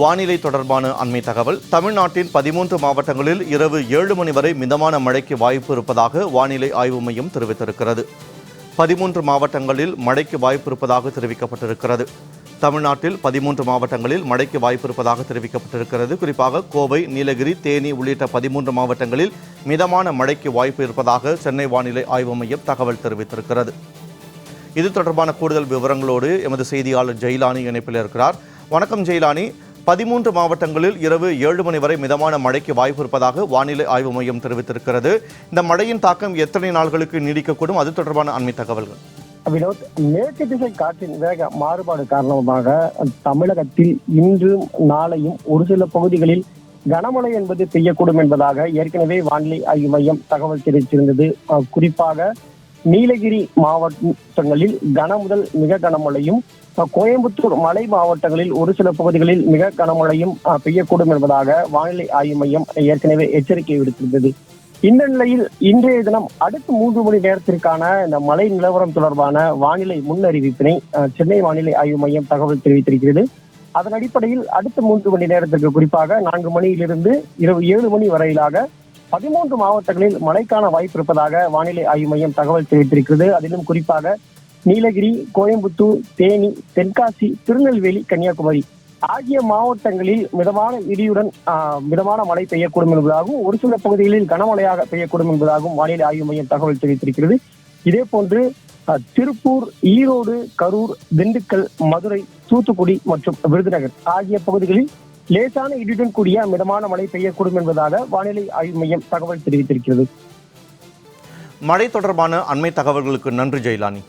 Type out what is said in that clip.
வானிலை தொடர்பான அண்மை தகவல். தமிழ்நாட்டின் பதிமூன்று மாவட்டங்களில் இரவு ஏழு மணி வரை மிதமான மழைக்கு வாய்ப்பு இருப்பதாக வானிலை ஆய்வு மையம் தெரிவித்திருக்கிறது. பதிமூன்று மாவட்டங்களில் மழைக்கு வாய்ப்பு இருப்பதாக தெரிவிக்கப்பட்டிருக்கிறது. தமிழ்நாட்டில் பதிமூன்று மாவட்டங்களில் மழைக்கு வாய்ப்பு இருப்பதாக தெரிவிக்கப்பட்டிருக்கிறது. குறிப்பாக கோவை நீலகிரி தேனி உள்ளிட்ட பதிமூன்று மாவட்டங்களில் மிதமான மழைக்கு வாய்ப்பு இருப்பதாக சென்னை வானிலை ஆய்வு மையம் தகவல் தெரிவித்திருக்கிறது. இது தொடர்பான கூடுதல் விவரங்களோடு எமது செய்தியாளர் ஜெயிலானி இணைப்பில் இருக்கிறார். வணக்கம் ஜெயிலானி. பதிமூன்று மாவட்டங்களில் இரவு ஏழு மணி வரை மிதமான மழைக்கு வாய்ப்பு இருப்பதாக வானிலை ஆய்வு மையம் தெரிவித்திருக்கிறது. இந்த மழையின் தாக்கம் எத்தனை நாள்களுக்கு நீடிக்கக்கூடும்? அது தொடர்பான அண்மை தகவல்கள். வினோத் மேற்கு திசை காற்றின் வேக மாறுபாடு காரணமாக தமிழகத்தில் இன்றும் நாளையும் ஒரு சில பகுதிகளில் கனமழை என்பது பெய்யக்கூடும் என்பதாக ஏற்கனவே வானிலை ஆய்வு மையம் தகவல் தெரிவித்திருந்தது. குறிப்பாக நீலகிரி மாவட்டங்களில் கன முதல் மிக கனமழையும் கோயம்புத்தூர் மலை மாவட்டங்களில் ஒரு சில பகுதிகளில் மிக கனமழையும் பெய்யக்கூடும் என்பதாக வானிலை ஆய்வு மையம் ஏற்கனவே எச்சரிக்கை விடுத்திருந்தது. இந்த நிலையில் இன்றைய தினம் அடுத்த மூன்று மணி நேரத்திற்கான இந்த மழை நிலவரம் தொடர்பான வானிலை முன்னறிவிப்பினை சென்னை வானிலை ஆய்வு மையம் தகவல் தெரிவித்திருக்கிறது. அதன் அடிப்படையில் அடுத்த மூன்று மணி நேரத்திற்கு குறிப்பாக நான்கு மணியிலிருந்து இரவு ஏழு மணி வரையிலாக பதிமூன்று மாவட்டங்களில் மழைக்கான வாய்ப்பு இருப்பதாக வானிலை ஆய்வு மையம் தகவல் தெரிவித்திருக்கிறது. அதிலும் குறிப்பாக நீலகிரி கோயம்புத்தூர் தேனி தென்காசி திருநெல்வேலி கன்னியாகுமரி ஆகிய மாவட்டங்களில் மிதமான இடியுடன் ஆஹ், மிதமான மழை பெய்யக்கூடும் என்பதாகவும் ஒரு சில பகுதிகளில் கனமழையாக பெய்யக்கூடும் என்பதாகவும் வானிலை ஆய்வு மையம் தகவல் தெரிவித்திருக்கிறது. இதே போன்று திருப்பூர் ஈரோடு கரூர் திண்டுக்கல் மதுரை தூத்துக்குடி மற்றும் விருதுநகர் ஆகிய பகுதிகளில் லேசான இடியுடன் கூடிய மிதமான மழை பெய்யக்கூடும் என்பதாக வானிலை ஆய்வு மையம் தகவல் தெரிவித்திருக்கிறது. மழை தொடர்பான அண்மை தகவல்களுக்கு நன்றி ஜெயலானி.